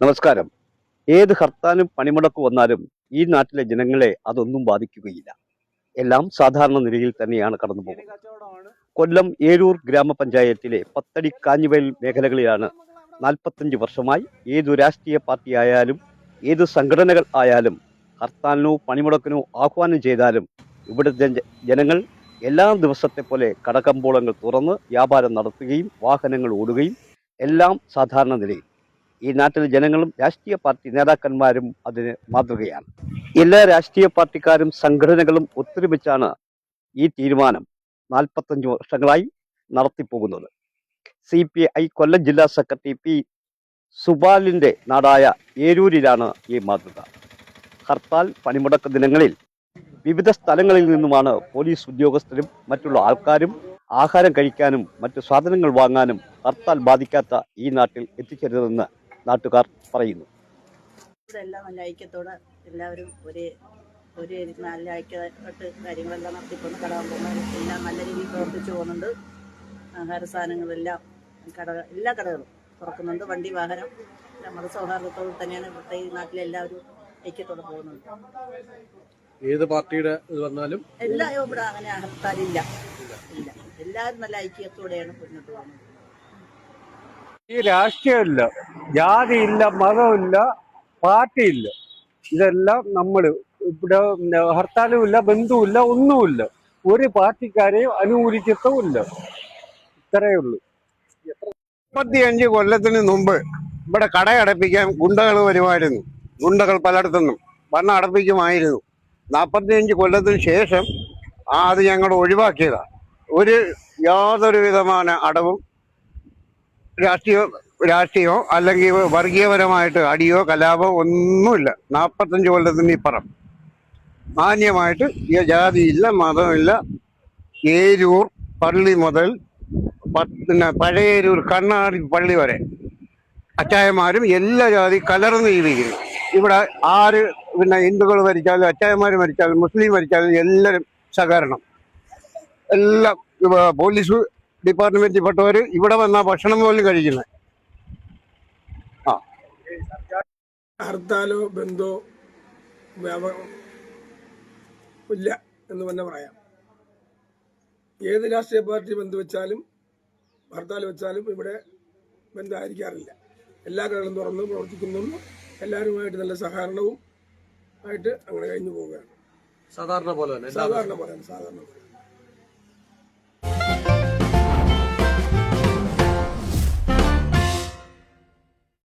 നമസ്കാരം. ഏത് ഹർത്താലും പണിമുടക്ക് വന്നാലും ഈ നാട്ടിലെ ജനങ്ങളെ അതൊന്നും ബാധിക്കുകയില്ല. എല്ലാം സാധാരണ നിലയിൽ തന്നെയാണ് കടന്നു പോകുന്നത്. കൊല്ലം ഏരൂർ ഗ്രാമപഞ്ചായത്തിലെ പത്തടി കാഞ്ഞുവയൽ മേഖലകളിലാണ് നാൽപ്പത്തഞ്ച് വർഷമായി ഏതു രാഷ്ട്രീയ പാർട്ടി ആയാലും ഏത് സംഘടനകൾ ആയാലും ഹർത്താലിനോ പണിമുടക്കിനോ ആഹ്വാനം ചെയ്താലും ഇവിടുത്തെ ജനങ്ങൾ എല്ലാ ദിവസത്തെ പോലെ കടകമ്പോളങ്ങൾ തുറന്ന് വ്യാപാരം നടത്തുകയും വാഹനങ്ങൾ ഓടുകയും എല്ലാം സാധാരണ നിലയിൽ. ഈ നാട്ടിലെ ജനങ്ങളും രാഷ്ട്രീയ പാർട്ടി നേതാക്കന്മാരും അതിന് മാതൃകയാണ്. എല്ലാ രാഷ്ട്രീയ പാർട്ടിക്കാരും സംഘടനകളും ഒത്തൊരുമിച്ചാണ് ഈ തീരുമാനം നാൽപ്പത്തഞ്ച് വർഷങ്ങളായി നടത്തിപ്പോകുന്നത്. സി പി ഐ കൊല്ലം ജില്ലാ സെക്രട്ടറി പി സുബാലിന്റെ നാടായ ഏരൂരിലാണ് ഈ മാതൃക. ഹർത്താൽ പണിമുടക്ക് ദിനങ്ങളിൽ വിവിധ സ്ഥലങ്ങളിൽ നിന്നുമാണ് പോലീസ് ഉദ്യോഗസ്ഥരും മറ്റുള്ള ആൾക്കാരും ആഹാരം കഴിക്കാനും മറ്റു സാധനങ്ങൾ വാങ്ങാനും ഹർത്താൽ ബാധിക്കാത്ത ഈ നാട്ടിൽ എത്തിച്ചേരുന്നതെന്ന് നാട്ടുകാർ പറയുന്നു. ഇവിടെ എല്ലാം നല്ല ഐക്യത്തോടെ എല്ലാവരും ഒരേ ഒരേ നല്ല ഐക്യമായിട്ട് കാര്യങ്ങളെല്ലാം നടത്തിക്കൊണ്ട് കടകുമ്പോൾ എല്ലാം നല്ല രീതിയിൽ പ്രവർത്തിച്ചു പോകുന്നുണ്ട്. ആഹാര സാധനങ്ങളെല്ലാം കട എല്ലാ കടകളും തുറക്കുന്നുണ്ട്. വണ്ടി വാഹനം നമ്മുടെ തന്നെയാണ് ഇവിടുത്തെ ഈ നാട്ടിലെ എല്ലാവരും ഐക്യത്തോടെ പോകുന്നുണ്ട് ഏത് പാർട്ടിയുടെ ഇത് വന്നാലും എല്ലാ ഇവിടെ അങ്ങനെ അഹർത്താലില്ല ഇല്ല. എല്ലാവരും നല്ല ഐക്യത്തോടെയാണ് മുന്നോട്ട് പോകുന്നത്. ഈ രാഷ്ട്രീയമില്ല ജാതിയില്ല മതമില്ല പാർട്ടിയില്ല. ഇതെല്ലാം നമ്മൾ ഇവിടെ ഹർത്താലും ഇല്ല ബന്ധുവില്ല ഒന്നുമില്ല. ഒരു പാർട്ടിക്കാരെയും അനുകൂലിക്കത്തുമില്ല. ഇത്രയേ ഉള്ളൂ. മുപ്പത്തിയഞ്ച് കൊല്ലത്തിന് മുമ്പ് ഇവിടെ കടയടപ്പിക്കാൻ ഗുണ്ടകൾ വരുമായിരുന്നു. ഗുണ്ടകൾ പലയിടത്തുനിന്നും വന്ന് അടപ്പിക്കുമായിരുന്നു. നാൽപ്പത്തിയഞ്ച് കൊല്ലത്തിന് ശേഷം ആ അത് ഞങ്ങൾ ഒഴിവാക്കിയതാണ് ഒരു യാതൊരു വിധமான അടവും രാഷ്ട്രീയ രാഷ്ട്രീയമോ അല്ലെങ്കിൽ വർഗീയപരമായിട്ട് അടിയോ കലാപോ ഒന്നുമില്ല. നാൽപ്പത്തഞ്ച് കൊല്ലത്തിന് ഇപ്പുറം. മാന്യമായിട്ട് ജാതിയില്ല മതമില്ല. ഏരൂർ പള്ളി മുതൽ പിന്നെ പഴയരൂർ കണ്ണാടി പള്ളി വരെ. അച്ചായന്മാരും എല്ലാ ജാതി കലർന്ന് ജീവിക്കുന്നു ഇവിടെ ആര് പിന്നെ ഹിന്ദുക്കൾ മരിച്ചാലും അച്ചായന്മാർ മരിച്ചാലും മുസ്ലിം മരിച്ചാലും എല്ലാവരും സഹകരണം. എല്ലാം ഇവ പോലീസ് ഡിപ്പാർട്ട്മെന്റിൽപ്പെട്ടവർ ഇവിടെ വന്ന ഭക്ഷണം പോലും കഴിക്കുന്നത് ഹർത്താലോ ബന്ധോ ഇല്ല എന്ന് തന്നെ പറയാം. ഏത് രാഷ്ട്രീയ പാർട്ടി ബന്ധു വെച്ചാലും ഹർത്താൽ വെച്ചാലും ഇവിടെ ബന്ധമായിരിക്കാറില്ല എല്ലാ കടകളും തുറന്ന് പ്രവർത്തിക്കുന്നു. എല്ലാവരുമായിട്ട് നല്ല സഹകരണവും ആയിട്ട് അങ്ങനെ കഴിഞ്ഞു പോവുകയാണ്. സാധാരണ പോലെ തന്നെ സാധാരണ പോലെ സാധാരണ പോലെ.